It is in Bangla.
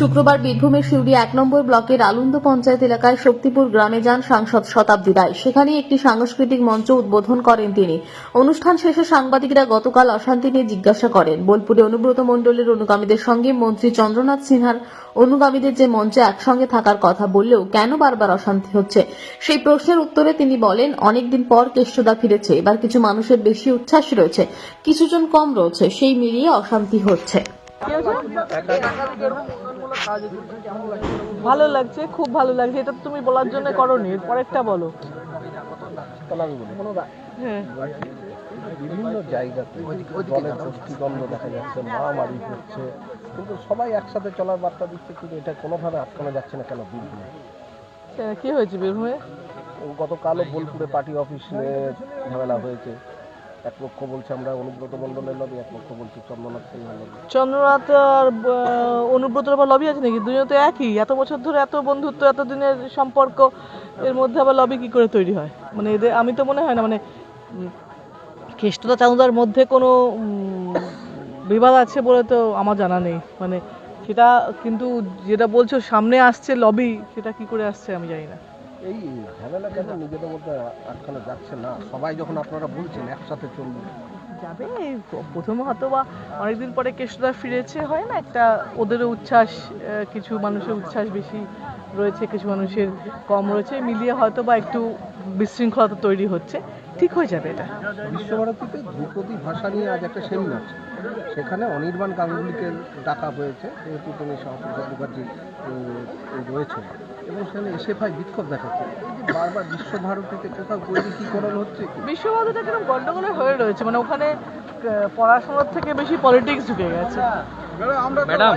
শুক্রবার বীরভূমের সিউড়ি এক নম্বর ব্লকের আলন্দ পঞ্চায়েত এলাকায় শক্তিপুর গ্রামে যান সাংসদ শতাব্দী রায়। সেখানে একটি সাংস্কৃতিক মঞ্চ উদ্বোধন করেন তিনি। অনুষ্ঠান শেষে সাংবাদিকরা গতকাল অশান্তি নিয়ে জিজ্ঞাসা করেন। বোলপুরে অনুব্রত মণ্ডলের অনুগামীদের সঙ্গে মন্ত্রী চন্দ্রনাথ সিনহার অনুগামীদের যে মঞ্চে একসঙ্গে থাকার কথা বললেও কেন বারবার অশান্তি হচ্ছে? সেই প্রশ্নের উত্তরে তিনি বলেন, অনেকদিন পর কেষ্টদা ফিরেছে, এবার কিছু মানুষের বেশি উচ্ছ্বাস রয়েছে, কিছুজন কম রয়েছে, সেই মিলিয়ে অশান্তি হচ্ছে। ভালো লাগছে খুব ভালো লাগছে। এটা তুমি বলার জন্য করনি পরেরটা বলো। হ্যাঁ। বিভিন্ন জায়গাতে জলের দেখা যাচ্ছে মারামারি হচ্ছে। কিন্তু সবাই একসাথে চলার বার্তা দিচ্ছে কিন্তু এটা কোনোভাবে আটকানো যাচ্ছে না কেন বীরভূমে? আচ্ছা, কি হয়েছে বীরভূমে? গতকালও বোলপুরে পার্টি অফিস নিয়ে ঝামেলা হয়েছে। এক বলছে আমরা, অনুব্রত লবি, এক বলছে লবি। চন্দ্রনাথ আর আবার লবি আছে নাকি? তো একই। এত বছর ধরে এত বন্ধুত্ব, এত দিনের সম্পর্ক, এর মধ্যে আবার লবি কি করে তৈরি হয়? মানে এদের, আমি তো মনে হয় না মানে কেষ্টদা চাঁদার মধ্যে কোনো বিবাদ আছে বলে তো আমার জানা নেই। মানে সেটা কিন্তু যেটা বলছো, সামনে আসছে লবি, সেটা কি করে আসছে আমি জানি না। এই ঝামেলা কেন নিজেদের মধ্যে আটকানো যাচ্ছে না, সবাই যখন আপনারা বলছেন একসাথে চলবে। যাবে, প্রথম হয়তো বা অনেকদিন পরে কেষ্টদা ফিরেছে, হয় না একটা ওদেরও উচ্ছ্বাস কিছু মানুষের উচ্ছ্বাস বেশি রয়েছে, কিছু মানুষের কম রয়েছে, মিলিয়ে হয়তো বা একটু বিশৃঙ্খলতা তৈরি হচ্ছে। ঠিক হয়ে যাবে এটা। বিশ্বভারতীতে ধ্রুপদী ভাষা নিয়ে আজ একটা সেমিনার সেখানে অনির্বাণ গাঙ্গুলিকে ডাকা হয়েছে যেহেতু তিনি সরস্বতী মুখার্জি রয়েছে এবং সেখানে এসে ভাই বিক্ষোভ দেখাচ্ছে। বারবার বিশ্বভারতীতে কোথাও বৈদিকীকরণ হচ্ছে বিশ্বভারতীটা কীরকম গন্ডগোলের হয়ে রয়েছে মানে ওখানে পড়াশোনার থেকে বেশি পলিটিক্স ঢুকে গেছে। ম্যাডাম।